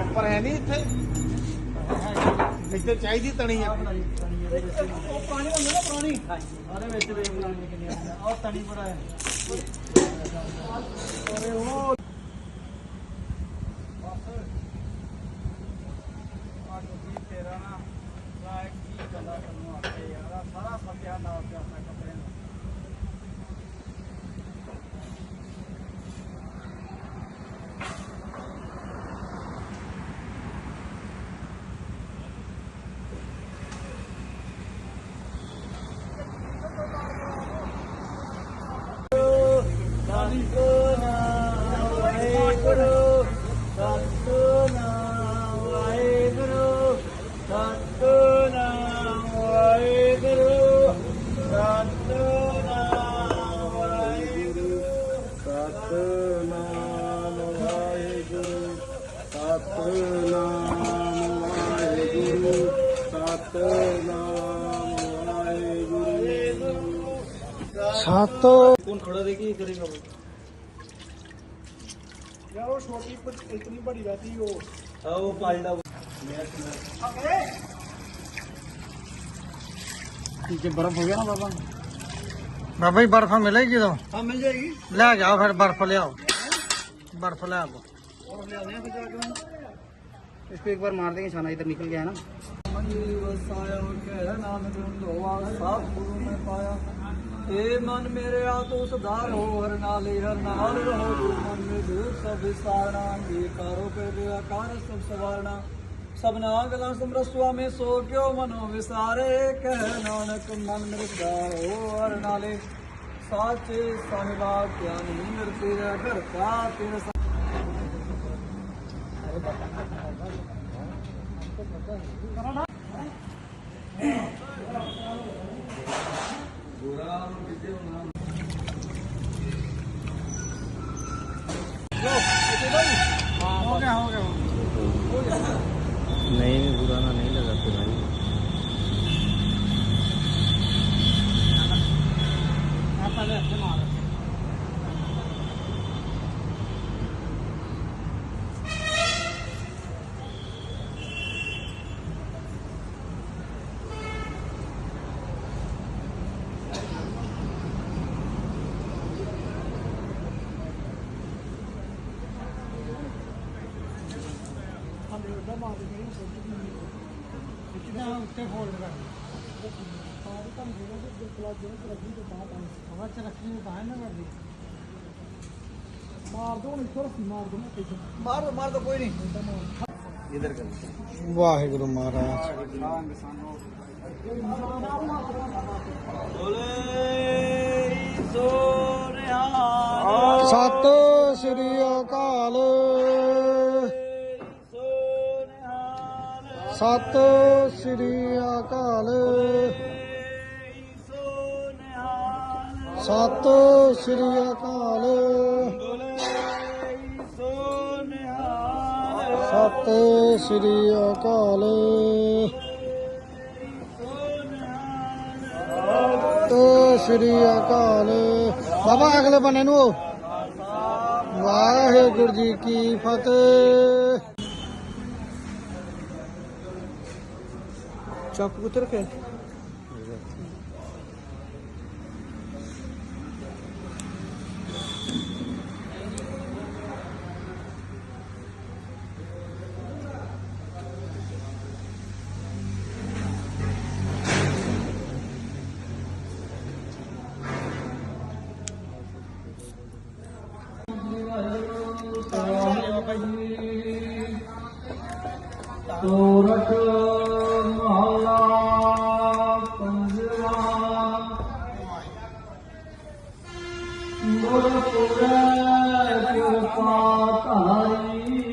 ਉੱਪਰ ਹੈ ਨਹੀਂ ਇੱਥੇ। ਇੱਥੇ ਚਾਹੀਦੀ ਤਣੀ ਆ। ਉਹ ਪਾਣੀ ਹੁੰਦਾ ਨਾ ਪਾਣੀ ਉਹਦੇ ਵਿੱਚ ਵੇਖ ਲਾਂਗੇ ਕਿੰਨੀ ਆ। ਉਹ ਤਣੀ ਬੜਾ ਹੈ ਅਰੇ ਉਹ छोटी इतनी बड़ी रहती बर्फ़ हो गया ना बाबा? बाबा बर्फ़ मिलेगी तो? हाँ, मिल जाएगी। ले जाओ फिर बर्फ़ ले आओ। बर्फ़ ले आओ। और ले एक बार मार देंगे छाना इधर निकल गया है ना। ਜੀ ਵਸਾਇਆ ਮਨ ਮੇਰੇ ਆ ਤੂੰ ਸੁਧਾਰ ਹੋ, ਹਰ ਨਾਲੇ ਹਰ ਨਾਲ ਰਹੋ ਗੁਰੂ ਮਨ ਮੇ ਦੇਵ ਸਭ ਵਿਸਾਰਣਾ ਏ ਕਾਰੋ ਪੇ ਦੇ ਆਕਾਰ ਸਭ ਸਵਾਰਣਾ। ਸਭਨਾ ਗਲਾਂ ਸਿਮਰਤ ਸੁਆਮੀ, ਸੋ ਕਿਉ ਮਨੋ ਵਿਸਾਰੇ ਕਹਿ ਨਾਨਕ ਮਨ ਮਿਰਦਾਰੋ ਹਰ ਨਾਲੇ। ਸਾਚੇ ਸਾਹਿਬਾ ਗਿਆਨੀ ਮਿਰਤੇ ਘਰ ਕਾ ਤਿਨ नहीं ਥੱਲੇ ਉੱਡਾ ਮਾਰ ਦੇ ਮੇਰੀ ਸੋਚ ਨਹੀਂ ਇੱਕ ਤਾਂ ਉੱਤੇ ਫੋਲਡ ਕਰ ਸਾਰੇ ਤਾਂ ਜਿਹੜਾ ਜੋ ਕਲਾਸ ਜਿਹੜਾ ਰੱਖੀ ਤੇ ਬਾਹਰ ਆਈ ਹਵਾ ਚ ਰੱਖੀ ਤਾਂ ਨਾ ਕਰਦੀ। ਮਾਰ ਦੋ ਨਹੀਂ ਸਿਰਫ ਮਾਰ ਦੋ ਨਾ ਮਾਰ ਮਾਰ ਦੋ ਕੋਈ ਨਹੀਂ। ਇਧਰ ਕਰ। ਵਾਹਿਗੁਰੂ ਮਹਾਰਾਜ। ਬੋਲੇ ਸੋ ਰਿਹਾ ਸਤ ਸ੍ਰੀ ਅਕਾਲ। ਸਤਿ ਸ੍ਰੀ ਅਕਾਲ। ਸਤਿ ਸ੍ਰੀ ਅਕਾਲ। ਸਤਿ ਸ੍ਰੀ ਅਕਾਲ। ਸਤਿ ਸ੍ਰੀ ਅਕਾਲ। ਬਾਬਾ ਅਗਲੇ ਬੰਨੇ ਨੂੰ। ਵਾਹਿਗੁਰੂ ਜੀ ਕੀ ਫਤਿਹ। चौक कुतर के ਗੁਰਪੁਰੈ ਕਿਰਪਾ ਧਾਈ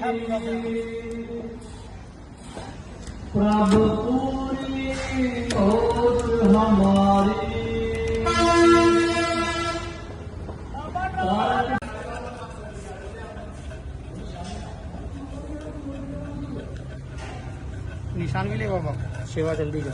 ਪ੍ਰਭ ਪੂਰੀ ਹੋਤ ਹਮਾਰੀ निशान भी ले बाबा। सेवा जल्दी का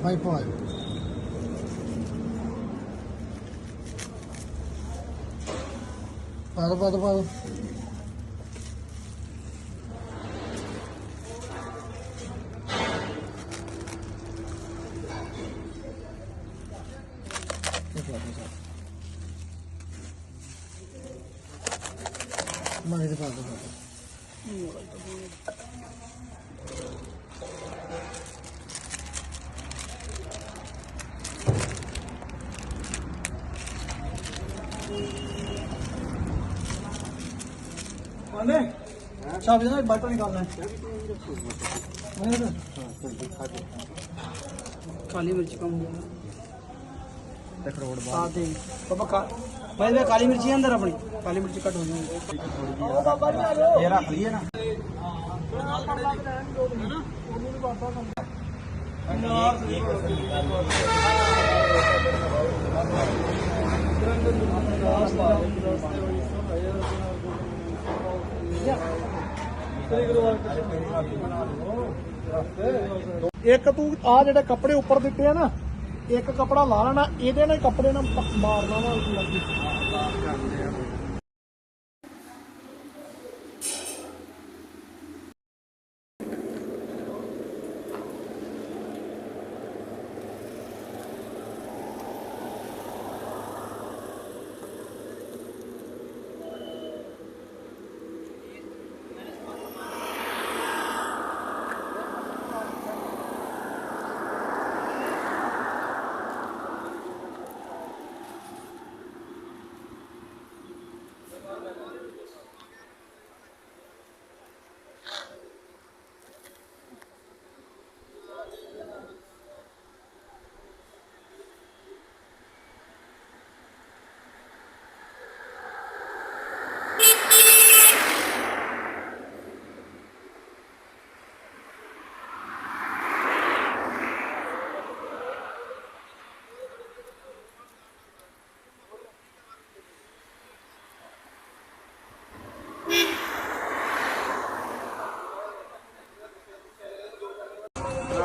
ਬਾਬਾ ਜੀ ਪਵਾ ਪਾ ਦੋ ਪਾ ਦੋ ਪਾ ਦੋ ਮਾਰੇ ਦੇ ਪਾ ਦੋ ਪਾ ਦੋ ਆਨੇ ਸਾਬ ਜਨਾ ਬਟਨ ਨਿਕਾਲਣਾ ਹੈ। ਕਾਲੀ ਮਿਰਚ ਕਮ ਹੋ ਗਿਆ ਤੇ ਕਰੋੜ ਆ ਦੇ ਬਾਬਾ ਕਾ ਭਾਈ ਦੇ ਕਾਲੀ ਮਿਰਚੀ ਅੰਦਰ ਆਪਣੀ। ਕਾਲੀ ਮਿਰਚ ਕੱਟ ਹੋ ਜਾਣੀ ਇਹ ਰੱਖ ਲਈਏ ਨਾ। ਇੱਕ ਤੂੰ ਆ ਜਿਹੜੇ ਕੱਪੜੇ ਉੱਪਰ ਦਿੱਤੇ ਆ ਨਾ, ਇੱਕ ਕੱਪੜਾ ਲਾ ਲੈਣਾ, ਇਹਦੇ ਨਾਲ ਕੱਪੜੇ ਨਾਲ ਮਾਰਨਾ ਵਾ। ਲੱਗੀ